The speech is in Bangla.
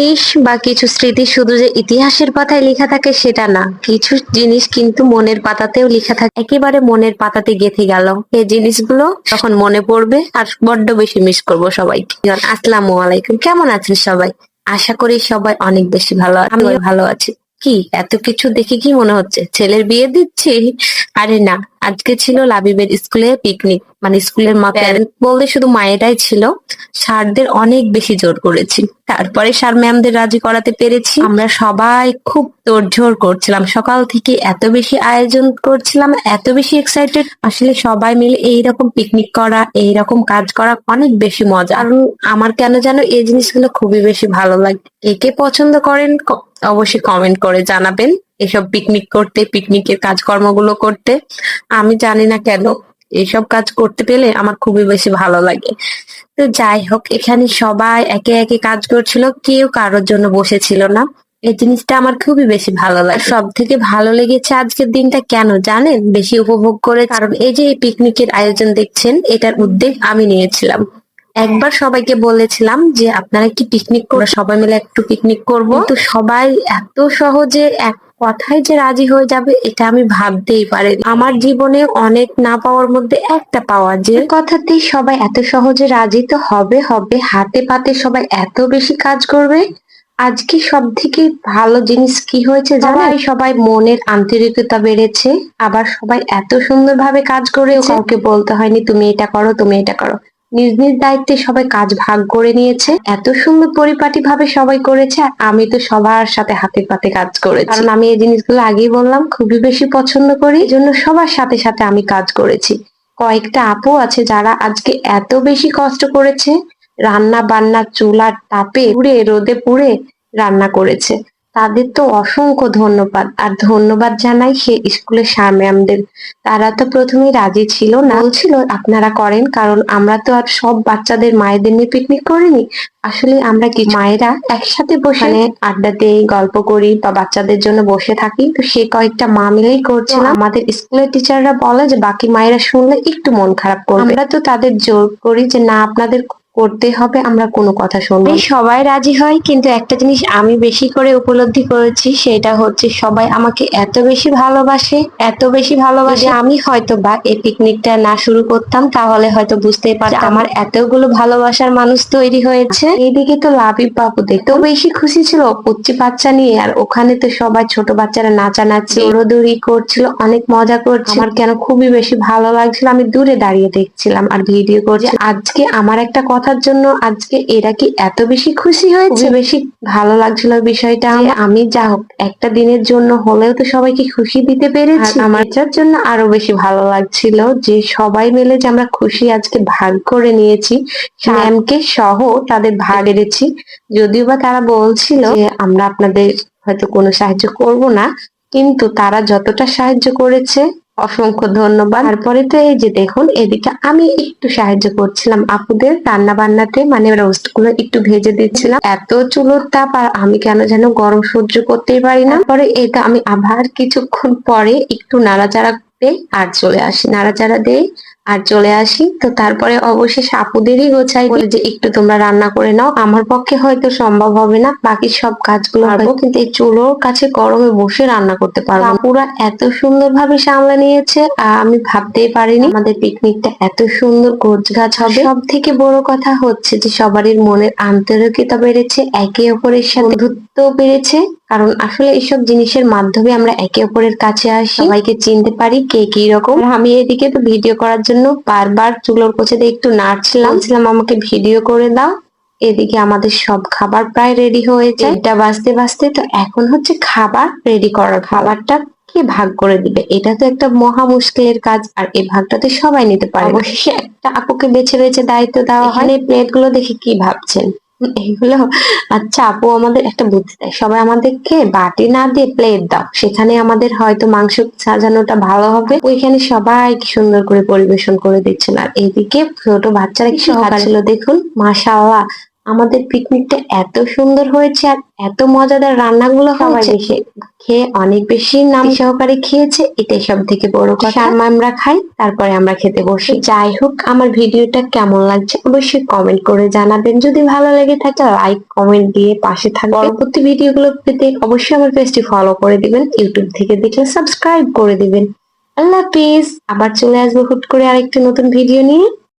জিনিস বা কিছু স্মৃতি শুধু যে ইতিহাসের পাতায় লেখা থাকে সেটা না, কিছু জিনিস কিন্তু মনের পাতাতেও লেখা থাকে। একেবারে মনের পাতাতে গেঁথে গেল। এই জিনিসগুলো তখন মনে পড়বে আর বড্ড বেশি মিস করব সবাইকে। আসসালামু আলাইকুম। কেমন আছেন সবাই? আশা করি সবাই অনেক বেশি ভালো আমি ভালো আছি। কি, এত কিছু দেখে কি মনে হচ্ছে? ছেলের বিয়ে দিচ্ছি? আরে না। আজকে ছিল লাবিবের স্কুলে পিকনিক মানে স্কুলের মা প্যারেন্ট বলতে শুধু মায়েরাই ছিল। স্যারদের অনেক বেশি জোর করেছি। তারপরে স্যার ম্যামদের রাজি করাতে পেরেছি। আমরা সবাই খুব তোড়ঝোড় করছিলাম। সকাল থেকে এত বেশি আয়োজন করছিলাম এত বেশি এক্সাইটেড আসলে সবাই মিলে এইরকম পিকনিক করা এইরকম কাজ করা অনেক বেশি মজা। কারণ আমার কেন যেন এই জিনিসগুলো খুবই বেশি ভালো লাগে। কে কে পছন্দ করেন অবশ্যই কমেন্ট করে জানাবেন। এসব পিকনিক করতে পিকনিকের কাজকর্মগুলো করতে। আমি জানি না কেন এইসব কাজ করতে পেলে আমার খুবই বেশি ভালো লাগে। তো যাই হোক, এখানে সবাই একে একে কাজ করছিল, কেউ কারোর জন্য বসেছিল না। এই জিনিসটা আমার খুবই বেশি ভালো লাগে। সব থেকে ভালো লেগেছে আজকের দিনটা কেন জানেন? বেশি উপভোগ করে কারণ এই যে পিকনিকের আয়োজন দেখছেন, এটার উদ্যোগ আমি নিয়েছিলাম। একবার সবাইকে বলেছিলাম যে আপনারা কি পিকনিক করে সবাই মিলে একটু পিকনিক করব। তো সবাই এত সহজে এক কথায় যে রাজি হয়ে যাবে এটা আমি ভাবতেই পারি আমার জীবনে অনেক না পাওয়ার মধ্যে একটা পাওয়া যে কথাতেই সবাই এত সহজে রাজি তো হবে হবে। হাতে পাতে সবাই এত বেশি কাজ করবে। আজকে সব থেকে ভালো জিনিস কি হয়েছে জানাই সবাই মনের আন্তরিকতা বেড়েছে। আবার সবাই এত সুন্দরভাবে কাজ করেছে। কাউকে বলতে হয়নি তুমি এটা করো তুমি এটা করো। নিজ নিজ দায়িত্বে সবাই কাজ ভাগ করে নিয়েছে। এত সুন্দর পরিপাটি ভাবে সবাই করেছে আমি তো সবার সাথে হাতে পাতে কাজ করেছি। কারণ আমি এই জিনিসগুলো আগেই বললাম, খুবই বেশি পছন্দ করি জন্য সবার সাথে সাথে আমি কাজ করেছি। কয়েকটা আপু আছে যারা আজকে এত বেশি কষ্ট করেছে, রান্না বান্না চুলার তাপে পুড়ে, রোদে পুড়ে রান্না করেছে। তাদের তো অসংখ্য ধন্যবাদ। আর ধন্যবাদ জানাই সে স্কুলের স্যার ম্যামদের। তারা তো প্রথমেই রাজি ছিল না। বলছিল আপনারা করেন কারণ আমরা তো আর সব বাচ্চাদের মায়েদের নিয়ে পিকনিক করিনি। আসলে আমরা কি মায়েরা একসাথে বসে মানে আড্ডা দিই গল্প করি বা বাচ্চাদের জন্য বসে থাকি। তো সে কয়েকটা মা মিলেই করছিলাম। আমাদের স্কুলের টিচাররা বলে যে বাকি মায়েরা শুনলে একটু মন খারাপ করবে। আমরা তো তাদের জোর করি যে না আপনাদের করতে হবে আমরা কোনো কথা শুনব সবাই রাজি হয় কিন্তু একটা জিনিস আমি বেশি করে উপলব্ধি করেছি সেটা হচ্ছে সবাই আমাকে এত বেশি ভালোবাসে এত বেশি ভালোবাসে। আমি হয়তো বা এই পিকনিকটা না শুরু করতাম তাহলে হয়তো বুঝতেই পারতাম আমার এতগুলো ভালোবাসার মানুষ তৈরি হয়েছে। এইদিকে তো লাবিব বাবু দেখতেও বেশি খুশি ছিল পুচ্চি বাচ্চা নিয়ে আর ওখানে তো সবাই ছোট বাচ্চারা নাচানাচি দৌড়দৌড়ি করছিল অনেক মজা করছিল। আমার কেন খুবই বেশি ভালো লাগছিল আমি দূরে দাঁড়িয়ে দেখছিলাম আর ভিডিও করছি। আজকে আমার একটা কথার জন্য আজকে এরা কি এত বেশি খুশি হয়েছে? বেশি ভালো লাগছিল বিষয়টা। আমি যা হোক একটা দিনের জন্য হলেও তো সবাইকে খুশি দিতে পেরেছি। আমার যার জন্য আরও বেশি ভালো লাগছিল যে সবাই মিলে যে আমরা খুশি আজকে ভাগ করে নিয়েছি ম্যামকে সহ তাদের ভাগ এনেছি যদিও বা তারা বলছিল যে আমরা আপনাদের হয়তো কোনো সাহায্য করব না কিন্তু তারা যতটা সাহায্য করেছে অসংখ্য ধন্যবাদ। তারপরে তো এই যে দেখুন, এদিকে আমি একটু সাহায্য করছিলাম আপুদের রান্না বান্নাতে মানে রোস্টগুলো একটু ভেজে দিচ্ছিলাম। এত চুলোর তাপ, আর আমি কেন যেন গরম সহ্য করতেই পারি না। পরে এটা আমি আবার কিছুক্ষণ পরে একটু নাড়াচাড়া করে আর চলে আসি। নাড়াচাড়া দিয়ে আর চলে আসি। তো তারপরে অবশেষ আপুদেরই গোছাই বলে যে একটু তোমরা রান্না করে নাও। আমার পক্ষে হয়তো সম্ভব হবে না। বাকি সব কাজগুলো পারব। কিন্তু এই চুলোর কাছে গরমে বসে রান্না করতে পারব না। আপুরা এত সুন্দরভাবে সামলে নিয়েছে আর আমি ভাবতেই পারিনি আমাদের পিকনিকটা এত সুন্দর গোছ গাছ হবে। সব থেকে বড় কথা হচ্ছে যে সবারই মনের আন্তরিকতা বেড়েছে একে অপরের সাথে বন্ধুত্ব বেড়েছে। কারণ আসলে এইসব জিনিসের মাধ্যমে আমরা একে অপরের কাছে আসি। সবাইকে চিনতে পারি কে কি রকম আমি এদিকে তো ভিডিও করার জন্য বারবার চুলোর কোচেতে একটু নাড়ছিলাম। ছিলাম আমাকে ভিডিও করে দাও। এদিকে আমাদের সব খাবার প্রায় রেডি হয়ে যায়। এটা বাজতে বাজতে তো এখন হচ্ছে খাবার রেডি করার খাবারটা কে ভাগ করে দিবে? এটা তো একটা মহা মুশকিলের কাজ আর এই ভাগটাতে সবাই নিতে পারে। অবশেষে একটা আপুকে বেছে বেছে দায়িত্ব দেওয়া হয়। প্লেটগুলো দেখে কি ভাবছেন। এগুলো আচ্ছা আপু আমাদের একটা বুদ্ধি দেয়। সবাই আমাদেরকে বাটি না দিয়ে প্লেট দাও। সেখানে আমাদের হয়তো মাংস সাজানোটা ভালো হবে। ওইখানে সবাই কি সুন্দর করে পরিবেশন করে দিচ্ছেন। আর এদিকে ছোট বাচ্চারা কি সহকার। ছিল দেখুন মাশাআল্লাহ। আমাদের পিকনিকটা এত সুন্দর হয়েছে আর এত মজাদার রান্নাগুলো এসে খেয়ে অনেক বেশি নাম সহকারে খেয়েছে। এটাই সব থেকে বড় কথা। আমরা খাই তারপরে আমরা খেতে বসি। যাই হোক আমার ভিডিওটা কেমন লাগছে অবশ্যই কমেন্ট করে জানাবেন। যদি ভালো লেগে থাকে লাইক কমেন্ট দিয়ে পাশে থাকবেন পরবর্তী ভিডিওগুলো পেতে অবশ্যই আমার পেজটি ফলো করে দিবেন। ইউটিউব থেকে দেখলে সাবস্ক্রাইব করে দিবেন। আল্লাহ হাফিজ। আবার চলে আসব হুট করে আরেকটি নতুন ভিডিও নিয়ে।